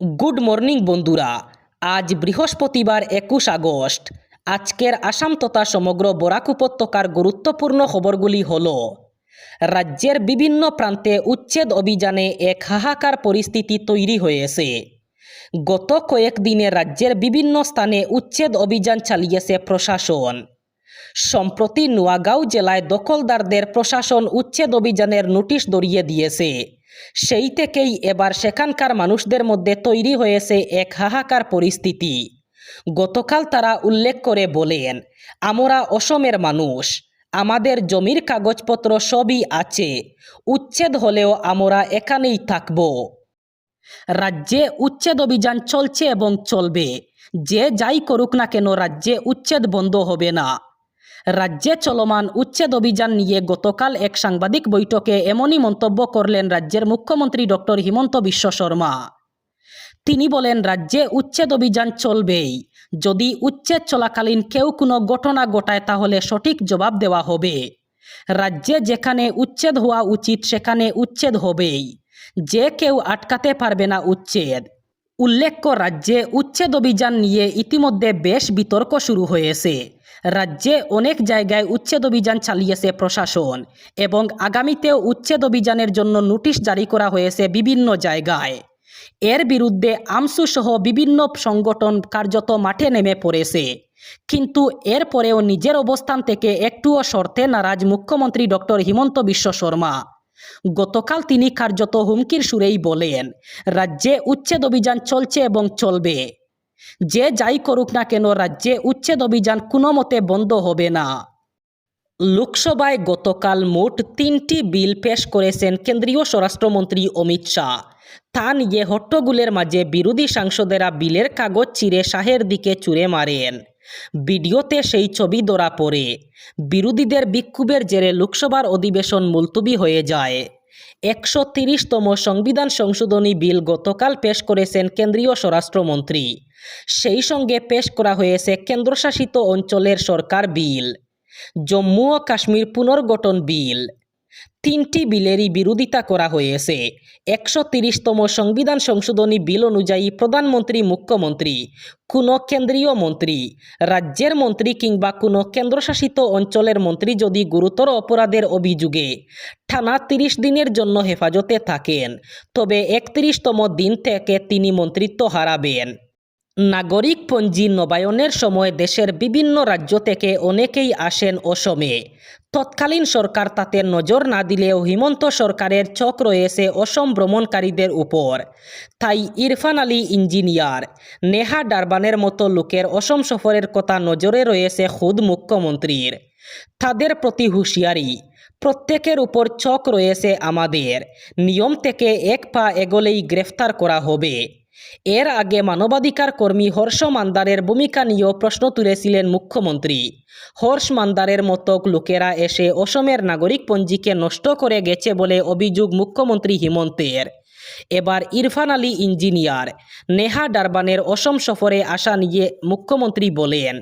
Good morning বন্ধুরা। আজ বৃহস্পতিবার একুশ আগস্ট আজকের আসাম তথা সমগ্র বরাক উপত্যকার গুরুত্বপূর্ণ খবরগুলি হল, রাজ্যের বিভিন্ন প্রান্তে উচ্ছেদ অভিযানে এক হাহাকার পরিস্থিতি তৈরি হয়েছে। গত কয়েকদিনে রাজ্যের বিভিন্ন স্থানে উচ্ছেদ অভিযান চালিয়েছে প্রশাসন। সম্প্রতি নোয়াগাঁও জেলায় দখলদারদের প্রশাসন উচ্ছেদ অভিযানের নোটিশ ধরিয়ে দিয়েছে। সেই থেকেই এবার সেখানকার মানুষদের মধ্যে তৈরি হয়েছে এক হাহাকার পরিস্থিতি। গতকাল তারা উল্লেখ করে বলেন, আমরা অসমের মানুষ, আমাদের জমির কাগজপত্র সবই আছে, উচ্ছেদ হলেও আমরা এখানেই থাকব। রাজ্যে উচ্ছেদ অভিযান চলছে এবং চলবে, যে যাই করুক না কেন রাজ্যে উচ্ছেদ বন্ধ হবে না। রাজ্যে চলমান উচ্ছেদ অভিযান নিয়ে গতকাল এক সাংবাদিক বৈঠকে এমনই মন্তব্য করলেন রাজ্যের মুখ্যমন্ত্রী ডক্টর হিমন্ত বিশ্ব শর্মা। তিনি বলেন, রাজ্যে উচ্ছেদ অভিযান চলবেই। যদি উচ্ছেদ চলাকালীন কেউ কোনো ঘটনা ঘটায়, তাহলে সঠিক জবাব দেওয়া হবে। রাজ্যে যেখানে উচ্ছেদ হওয়া উচিত, সেখানে উচ্ছেদ হবেই। যে কেউ আটকাতে পারবে না উচ্ছেদ। উল্লেখ্য, রাজ্যে উচ্ছেদ অভিযান নিয়ে ইতিমধ্যে বেশ বিতর্ক শুরু হয়েছে। রাজ্যে অনেক জায়গায় উচ্ছেদ অভিযান চালিয়েছে প্রশাসন এবং আগামীতেও উচ্ছেদ অভিযানের জন্য নোটিশ জারি করা হয়েছে বিভিন্ন জায়গায়। এর বিরুদ্ধে আমসু সহ বিভিন্ন সংগঠন কার্যত মাঠে নেমে পড়েছে। কিন্তু এরপরেও নিজের অবস্থান থেকে একটুও শর্তে নারাজ মুখ্যমন্ত্রী ডক্টর হিমন্ত বিশ্ব শর্মা। গতকাল তিনি কার্যত হুমকির সুরেই বলেন, রাজ্যে উচ্ছেদ অভিযান চলছে এবং চলবে। যে যাই করুক না কেন রাজ্যে উচ্ছেদ অভিযান কোনো মতে বন্ধ হবে না। লোকসভায় গতকাল মোট তিনটি বিল পেশ করেছেন কেন্দ্রীয় স্বরাষ্ট্রমন্ত্রী অমিত শাহ। তা নিয়ে হট্টগুলের মাঝে বিরোধী সাংসদেরা বিলের কাগজ চিরে শাহের দিকে চুরে মারেন। ভিডিওতে সেই ছবি ধরা পড়ে। বিরোধীদের বিক্ষোভের জেরে লোকসভার অধিবেশন মুলতুবি হয়ে যায়। একশো তিরিশতম সংবিধান সংশোধনী বিল গতকাল পেশ করেছেন কেন্দ্রীয় স্বরাষ্ট্রমন্ত্রী। সেই সঙ্গে পেশ করা হয়েছে কেন্দ্রশাসিত অঞ্চলের সরকার বিল। জম্মু ও কাশ্মীর পুনর্গঠন বিল। তিনটি বিলেরই বিরোধিতা করা হয়েছে। একশো তিরিশতম সংবিধান সংশোধনী বিল অনুযায়ী প্রধানমন্ত্রী, মুখ্যমন্ত্রী, কোনো কেন্দ্রীয় মন্ত্রী, রাজ্যের মন্ত্রী কিংবা কোনো কেন্দ্রশাসিত অঞ্চলের মন্ত্রী যদি গুরুতর অপরাধের অভিযোগে টানা তিরিশ দিনের জন্য হেফাজতে থাকেন, তবে একত্রিশতম দিন থেকে তিনি মন্ত্রিত্ব হারাবেন। নাগরিক পঞ্জি নবায়নের সময় দেশের বিভিন্ন রাজ্য থেকে অনেকেই আসেন অসমে। তৎকালীন সরকার তাতে নজর না দিলেও হিমন্ত সরকারের চোখ রয়েছে অসম ভ্রমণকারীদের উপর। তাই ইরফান আলী ইঞ্জিনিয়ার, নেহা ডারবানের মতো লোকের অসম সফরের কথা নজরে রয়েছে খুদ মুখ্যমন্ত্রীর। তাদের প্রতি হুঁশিয়ারি, প্রত্যেকের উপর চোখ রয়েছে আমাদের, নিয়ম থেকে এক পা এগোলেই গ্রেফতার করা হবে। এর আগে মানবাধিকার কর্মী হর্ষ মান্দারের ভূমিকা নিয়েও প্রশ্ন তুলেছিলেন মুখ্যমন্ত্রী। হর্ষ মান্দারের মতো লোকেরা এসে অসমের নাগরিক পঞ্জিকে নষ্ট করে গেছে বলে অভিযোগ মুখ্যমন্ত্রী হিমন্তের। এবার ইরফান আলী ইঞ্জিনিয়ার। নেহা ডারবানের অসম সফরে আসা নিয়ে মুখ্যমন্ত্রী বলেন,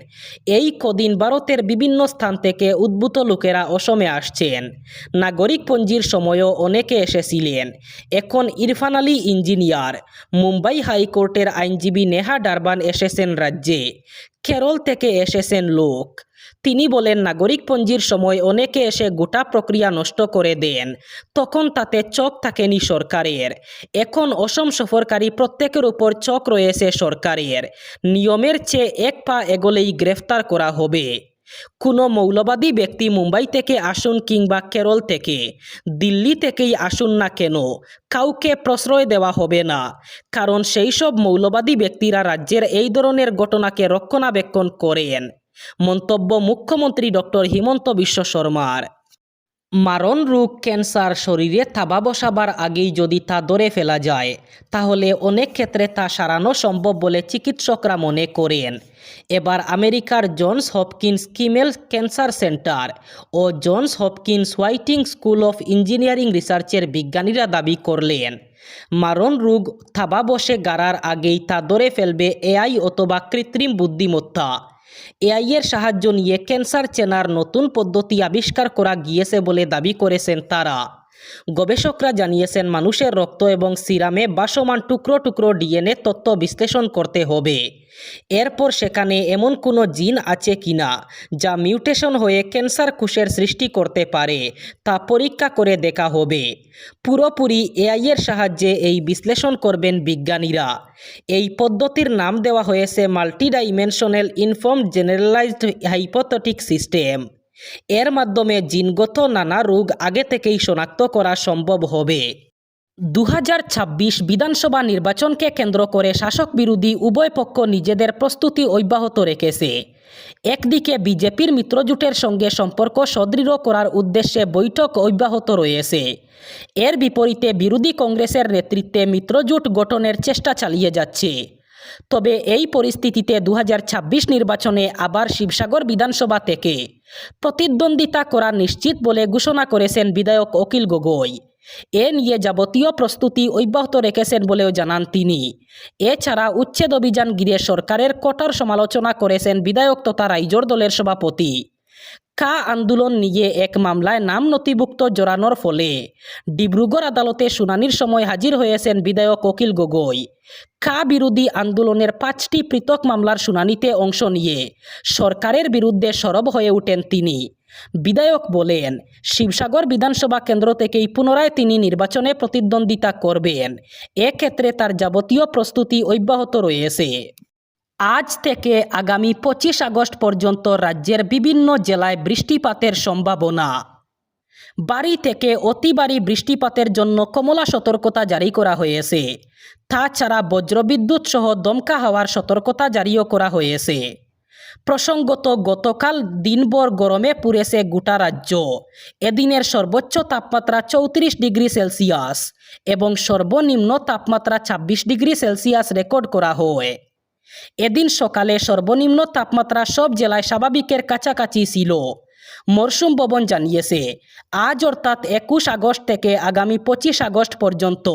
এই কদিন ভারতের বিভিন্ন স্থান থেকে উদ্ভূত লোকেরা অসমে আসছেন। নাগরিক পঞ্জির সময়ও অনেকে এসেছিলেন। এখন ইরফান আলী ইঞ্জিনিয়ার। মুম্বাই হাইকোর্টের আইনজীবী নেহা ডারবান এসেছেন রাজ্যে। কেরল থেকে এসেছেন লোক। তিনি বলেন নাগরিক পঞ্জির সময় অনেকে এসে গোটা প্রক্রিয়া নষ্ট করে দেন, তখন তাতে চোখ থাকেনি সরকারের। এখন অসম সফরকারী প্রত্যেকের উপর চোখ রয়েছে সরকারের। নিয়মের চেয়ে এক পা এগোলেই গ্রেফতার করা হবে। কোনো মৌলবাদী ব্যক্তি মুম্বাই থেকে আসুন কিংবা কেরল থেকে, দিল্লি থেকেই আসুন না কেন, কাউকে প্রশ্রয় দেওয়া হবে না। কারণ সেই সব মৌলবাদী ব্যক্তিরা রাজ্যের এই ধরনের ঘটনাকে রক্ষণাবেক্ষণ করেন। মন্তব্য মুখ্যমন্ত্রী ডক্টর হিমন্ত বিশ্ব শর্মার। মারণ রোগ ক্যান্সার শরীরে থাবা বসাবার আগেই যদি তা ধরে ফেলা যায়, তাহলে অনেক ক্ষেত্রে তা সারানো সম্ভব বলে চিকিৎসকরা মনে করেন। এবার আমেরিকার Johns Hopkins Kimmel cancer centre O Johns Hopkins Whiting school of engineering রিসার্চের বিজ্ঞানীরা দাবি করলেন, মারণ রোগ থাবা বসে গাড়ার আগেই তা ধরে ফেলবে এআই অথবা কৃত্রিম বুদ্ধিমত্তা। এআইয়ের সাহায্য নিয়ে ক্যান্সার চেনার নতুন পদ্ধতি আবিষ্কার করা গিয়েছে বলে দাবি করেছেন তারা। গবেষকরা জানিয়েছেন, মানুষের রক্ত এবং সিরামে বাসমান টুকরো টুকরো ডিএনএ তত্ত্ব বিশ্লেষণ করতে হবে। এরপর সেখানে এমন কোনো জিন আছে কিনা যা মিউটেশন হয়ে ক্যান্সার কোষের সৃষ্টি করতে পারে তা পরীক্ষা করে দেখা হবে। পুরোপুরি এআইয়ের সাহায্যে এই বিশ্লেষণ করবেন বিজ্ঞানীরা। এই পদ্ধতির নাম দেওয়া হয়েছে multidimensional inform generalized hypothetic system. এর মাধ্যমে জিনগত নানা রোগ আগে থেকেই শনাক্ত করা সম্ভব হবে। দু হাজার ছাব্বিশ বিধানসভা নির্বাচনকে কেন্দ্র করে শাসক বিরোধী উভয় পক্ষ নিজেদের প্রস্তুতি অব্যাহত রেখেছে। একদিকে বিজেপির মিত্রজোটের সঙ্গে সম্পর্ক সদৃঢ় করার উদ্দেশ্যে বৈঠক অব্যাহত রয়েছে। এর বিপরীতে বিরোধী কংগ্রেসের নেতৃত্বে মিত্রজোট গঠনের চেষ্টা চালিয়ে যাচ্ছে। তবে এই পরিস্থিতিতে দু হাজার ছাব্বিশ নির্বাচনে আবার শিবসাগর বিধানসভা থেকে প্রতিদ্বন্দ্বিতা করা নিশ্চিত বলে ঘোষণা করেছেন বিধায়ক অকিল গগৈ। এ নিয়ে যাবতীয় প্রস্তুতি অব্যাহত রেখেছেন বলেও জানান তিনি। এছাড়া উচ্ছেদ অভিযান গিরে সরকারের কঠোর সমালোচনা করেছেন বিধায়ক তথা রাইজোর দলের সভাপতি। কা আন্দোলন নিয়ে এক মামলায় নাম নথিভুক্ত জড়ানোর ফলে ডিব্রুগড় আদালতে শুনানির সময় হাজির হয়েছেন বিধায়ক অখিল গগৈ। কা বিরোধী আন্দোলনের পাঁচটি পৃথক মামলার শুনানিতে অংশ নিয়ে সরকারের বিরুদ্ধে সরব হয়ে ওঠেন তিনি। বিধায়ক বলেন, শিবসাগর বিধানসভা কেন্দ্র থেকেই পুনরায় তিনি নির্বাচনে প্রতিদ্বন্দ্বিতা করবেন। এক্ষেত্রে তার যাবতীয় প্রস্তুতি অব্যাহত রয়েছে। আজ থেকে আগামী পঁচিশ আগস্ট পর্যন্ত রাজ্যের বিভিন্ন জেলায় বৃষ্টিপাতের সম্ভাবনা। বাড়ি থেকে অতি ভারী বৃষ্টিপাতের জন্য কমলা সতর্কতা জারি করা হয়েছে। তাছাড়া বজ্রবিদ্যুৎ সহ দমকা হওয়ার সতর্কতা জারিও করা হয়েছে। প্রসঙ্গত, গতকাল দিনভর গরমে পুড়েছে গোটা রাজ্য। এদিনের সর্বোচ্চ তাপমাত্রা চৌত্রিশ ডিগ্রি সেলসিয়াস এবং সর্বনিম্ন তাপমাত্রা ছাব্বিশ ডিগ্রি সেলসিয়াস রেকর্ড করা হয়। এদিন সকালে সর্বনিম্ন তাপমাত্রা সব জেলায় স্বাভাবিকের কাছাকাছি ছিল। মরশুম ভবন জানিয়েছে, আজ অর্থাৎ একুশ আগস্ট থেকে আগামী পঁচিশ আগস্ট পর্যন্ত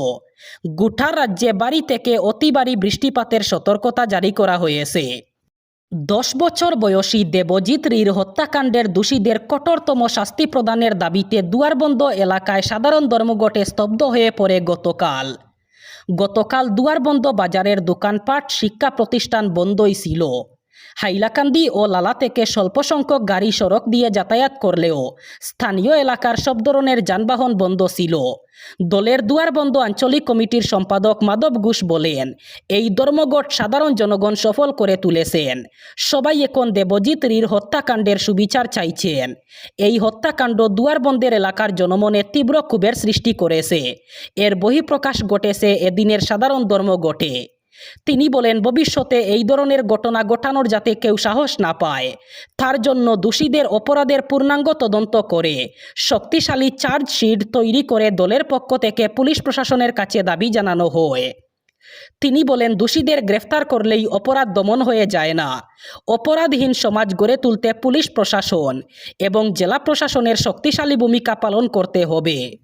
গোটা রাজ্যে বাড়ি থেকে অতি ভারী বৃষ্টিপাতের সতর্কতা জারি করা হয়েছে। দশ বছর বয়সী দেবজিৎ রির হত্যাকাণ্ডের দোষীদের কঠোরতম শাস্তি প্রদানের দাবিতে দুয়ারবন্দ এলাকায় সাধারণ ধর্মঘটে স্তব্ধ হয়ে পড়ে গতকাল। গতকাল দুয়ারবন্দ বাজারের দোকানপাট শিক্ষা প্রতিষ্ঠান বন্ধই ছিল। হাইলাকান্দি ও লালা থেকে স্বল্প সংখ্যক গাড়ি সড়ক দিয়ে যাতায়াত করলেও স্থানীয় এলাকার সব ধরনের যানবাহন বন্ধ ছিল। দলের দুয়ার বন্ধ আঞ্চলিক কমিটির সম্পাদক মাধব ঘোষ বলেন, এই ধর্মঘট সাধারণ জনগণ সফল করে তুলেছেন। সবাই এখন দেবজিৎ রির হত্যাকাণ্ডের সুবিচার চাইছেন। এই হত্যাকাণ্ড দুয়ার বন্ধের এলাকার জনমনে তীব্র ক্ষোভের সৃষ্টি করেছে। এর বহিঃপ্রকাশ ঘটেছে এদিনের সাধারণ ধর্মঘটে। তিনি বলেন, ভবিষ্যতে এই ধরনের ঘটনা ঘটানোর যাতে কেউ সাহস না পায়। তার জন্য দোষীদের অপরাধের পূর্ণাঙ্গ তদন্ত করে। শক্তিশালী চার্জশিট তৈরি করে দলের পক্ষ থেকে পুলিশ প্রশাসনের কাছে দাবি জানানো হয়। তিনি বলেন, দোষীদের গ্রেফতার করলেই অপরাধ দমন হয়ে যায় না। অপরাধহীন সমাজ গড়ে তুলতে পুলিশ প্রশাসন এবং জেলা প্রশাসনের শক্তিশালী ভূমিকা পালন করতে হবে।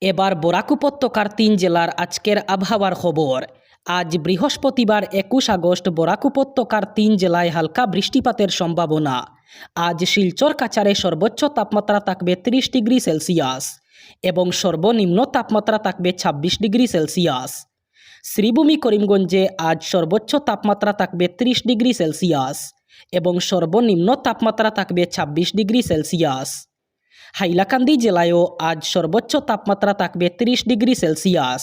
এবার বরাক উপত্যকার তিন জেলার আজকের আবহাওয়ার খবর। আজ বৃহস্পতিবার একুশ আগস্ট বরাক উপত্যকার তিন জেলায় হালকা বৃষ্টিপাতের সম্ভাবনা। আজ শিলচর কাছারে সর্বোচ্চ তাপমাত্রা থাকবে ত্রিশ ডিগ্রি সেলসিয়াস এবং সর্বনিম্ন তাপমাত্রা থাকবে ছাব্বিশ ডিগ্রি সেলসিয়াস। শ্রীভূমি করিমগঞ্জে আজ সর্বোচ্চ তাপমাত্রা থাকবে ত্রিশ ডিগ্রি সেলসিয়াস এবং সর্বনিম্ন তাপমাত্রা থাকবে ছাব্বিশ ডিগ্রি সেলসিয়াস। হাইলাকান্দি জেলায়ও আজ সর্বোচ্চ তাপমাত্রা থাকবে ত্রিশ ডিগ্রি সেলসিয়াস